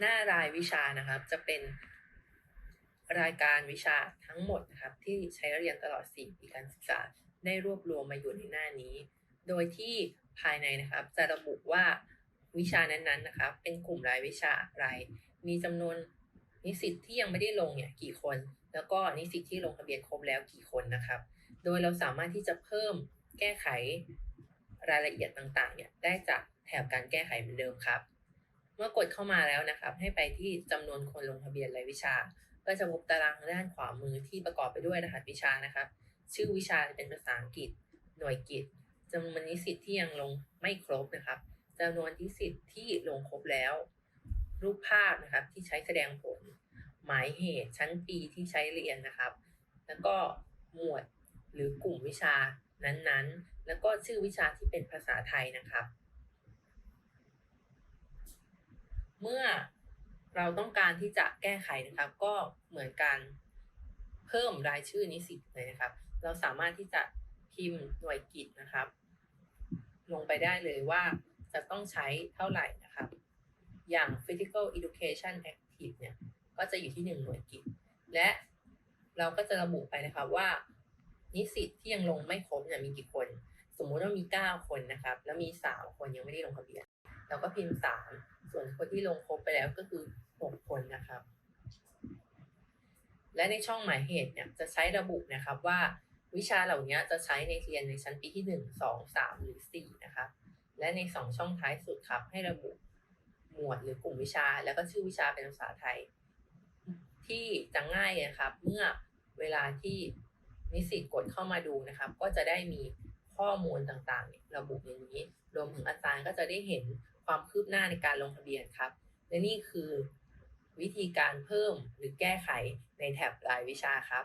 หน้ารายวิชานะครับ จะเป็นรายการวิชาทั้งหมดนะครับ ที่ใช้เรียนตลอด 4 ปีการศึกษา ได้รวบรวมมาอยู่ในหน้านี้ โดยที่ภายในนะครับ จะระบุว่าวิชานั้นๆนะครับ เป็นกลุ่มรายวิชาอะไร มีจำนวนนิสิตที่ยังไม่ได้ลงเนี่ยกี่คน แล้วก็นิสิตที่ลงทะเบียนครบแล้วกี่คนนะครับ โดยเราสามารถที่จะเพิ่มแก้ไขรายละเอียดต่างๆเนี่ยได้จากแถบการแก้ไขเหมือนเดิมครับ มื่อกดเข้ามาแล้วนะครับ ให้ไปที่จำนวนคนลงทะเบียนรายวิชา ก็จะพบตารางทางด้านขวามือที่ประกอบไปด้วยรหัสวิชานะครับ ชื่อวิชาเป็นภาษาอังกฤษ หน่วยกิจจำนวนนิสิตที่ยังลงไม่ครบนะครับจำนวนนิสิตที่ลงครบแล้ว รูปภาพนะครับที่ใช้แสดงผล หมายเหตุชั้นปีที่ใช้เรียนนะครับ แล้วก็หมวดหรือกลุ่มวิชานั้นๆ แล้วก็ชื่อวิชาที่เป็นภาษาไทยนะครับ เมื่อเราต้องการที่จะแก้ไขนะครับ ก็เหมือนการเพิ่มรายชื่อนิสิตเลยนะครับ เราสามารถที่จะพิมพ์หน่วยกิจนะครับ ลงไปได้เลยว่าจะต้องใช้เท่าไหร่นะครับ อย่าง physical education active เนี่ย ก็จะอยู่ที่ 1 หน่วยกิจ และเราก็จะระบุไปนะครับว่า นิสิตที่ยังลงไม่ครบเนี่ยมีกี่คน สมมุติว่ามี 9 คนนะครับ แล้วมี 3 คนยังไม่ได้ลงทะเบียน เราก็พิมพ์ 3 ส่วนคนที่ลงครบไปแล้วก็คือ6คนนะครับ และในช่องหมายเหตุเนี่ยจะใช้ระบุนะครับว่าวิชาเหล่านี้จะใช้ในเรียนในชั้นปีที่1 2 3หรือ4นะครับและใน2ช่องท้ายสุดครับ ให้ระบุหมวดหรือกลุ่มวิชา แล้วก็ชื่อวิชาเป็นภาษาไทย ที่จะง่ายนะครับ เมื่อเวลาที่นิสิตกดเข้ามาดูนะครับ ก็จะได้มีข้อมูลต่างๆ ระบุอย่างนี้ รวมถึงอาจารย์ก็จะได้เห็น ความคืบหน้าในการลงทะเบียนครับ และนี่คือวิธีการเพิ่มหรือแก้ไขในแท็บรายวิชาครับ